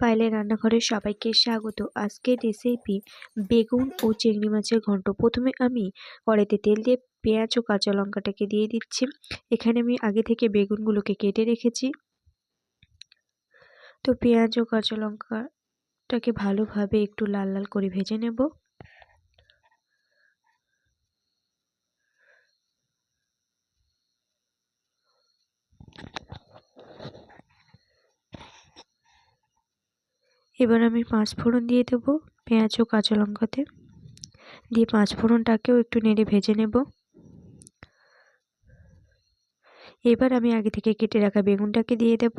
পায়েলের রান্নাঘরে সবাইকে স্বাগত। আজকের রেসিপি বেগুন ও চিংড়ি মাছের ঘন্ট। প্রথমে আমি কড়াইতে তেল দিয়ে পেঁয়াজ ও কাঁচা লঙ্কাটাকে দিয়ে দিচ্ছি। এখানে আমি আগে থেকে বেগুনগুলোকে কেটে রেখেছি। তো পেঁয়াজ ও কাঁচা লঙ্কাটাকে ভালোভাবে একটু লাল লাল করে ভেজে নেব। এবার আমি পাঁচ ফোড়ন দিয়ে দেবো, পেঁয়াজ ও কাঁচা লঙ্কাতে। দিয়ে পাঁচ ফোড়নটাকেও একটু নেড়ে ভেজে নেব। এবার আমি আগে থেকে কেটে রাখা বেগুনটাকে দিয়ে দেব।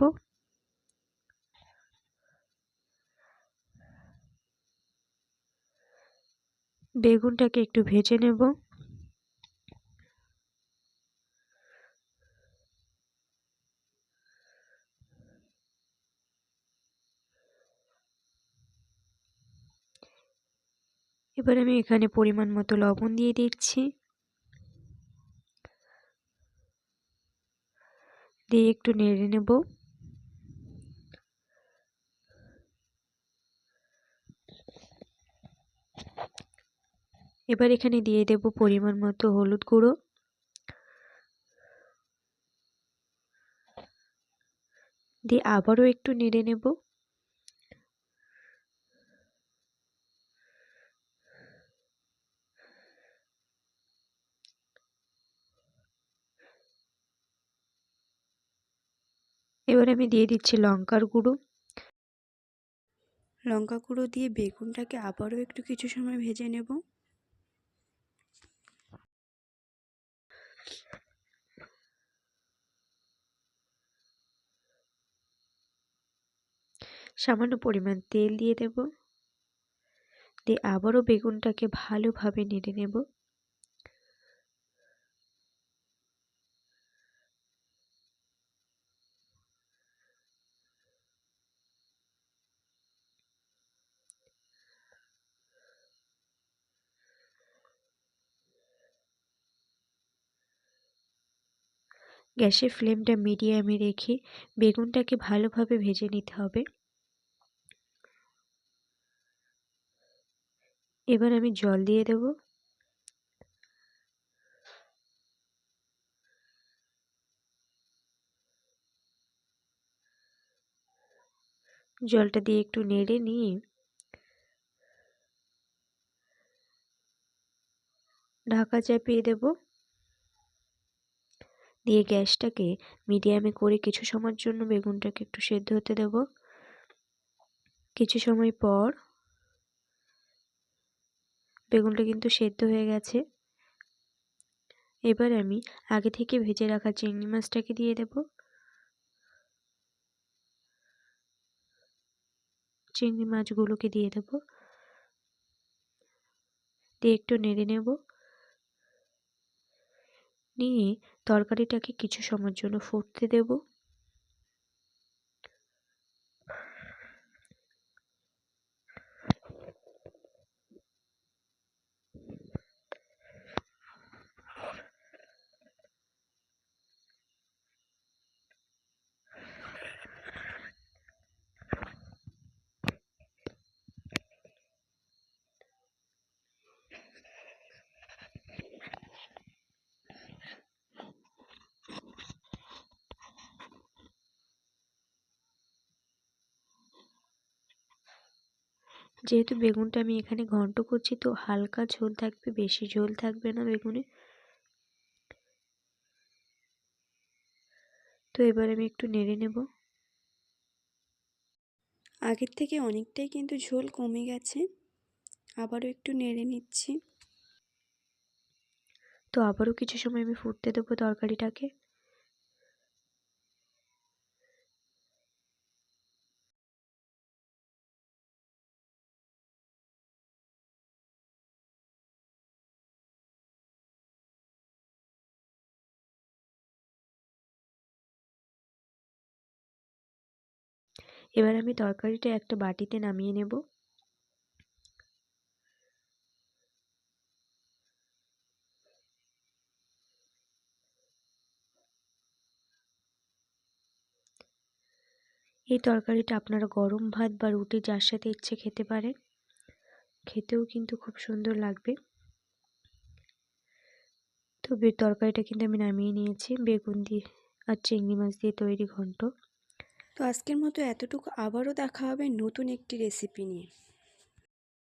বেগুনটাকে একটু ভেজে নেব। এবার আমি এখানে পরিমাণ মতো লবণ দিয়ে দিচ্ছি। দিয়ে একটু নেড়ে নেব। এবার এখানে দিয়ে দেব পরিমাণ মতো হলুদ গুঁড়ো। দিয়ে আবারও একটু নেড়ে নেব। এবার আমি দিয়ে দিচ্ছি লঙ্কার গুঁড়ো। লঙ্কা গুঁড়ো দিয়ে বেগুনটাকে আবারও একটু কিছু সময় ভেজে নেব। সামান্য পরিমাণ তেল দিয়ে দেব। দিয়ে আবারও বেগুনটাকে ভালোভাবে নেড়ে নেব। গ্যাসের ফ্লেমটা মিডিয়ামে রেখে বেগুনটাকে ভালোভাবে ভেজে নিতে হবে। এবার আমি জল দিয়ে দেব। জলটা দিয়ে একটু নেড়ে নিয়ে ঢাকা চাপিয়ে দেব। দিয়ে গ্যাসটাকে মিডিয়ামে করে কিছু সময়ের জন্য বেগুনটাকে একটু সেদ্ধ হতে দেব। কিছু সময় পর বেগুনটা কিন্তু সেদ্ধ হয়ে গেছে। এবার আমি আগে থেকে ভেজে রাখা চিংড়ি মাছটাকে দিয়ে দেব। চিংড়ি মাছগুলোকে দিয়ে দেব। দিয়ে একটু নেড়ে নেব। নিয়ে তরকারিটাকে কিছু সময়ের জন্য ফুটতে দেব। যেহেতু বেগুনটা আমি এখানে ঘন্ট করছি তো হালকা ঝোল থাকবে বেশি ঝোল থাকবে না বেগুনে। তো এবার আমি একটু নেড়ে নেব। আগের থেকে অনেকটাই কিন্তু ঝোল কমে গেছে আবারও একটু নেড়ে নিচ্ছি। তো আবারও কিছু সময় আমি ফুটতে দেবো তরকারিটাকে। এবার আমি তরকারিটা একটা বাটিতে নামিয়ে নেব। এই তরকারিটা আপনারা গরম ভাত বা রুটি যার সাথে ইচ্ছে খেতে পারেন। খেতেও কিন্তু খুব সুন্দর লাগবে। তো তরকারিটা কিন্তু আমি নামিয়ে নিয়েছি। বেগুন দিয়ে আর চিংড়ি মাছ দিয়ে তৈরি ঘন্ট। তো আজকের মতো এতটুকু। আবারও দেখা হবে নতুন একটি রেসিপি নিয়ে।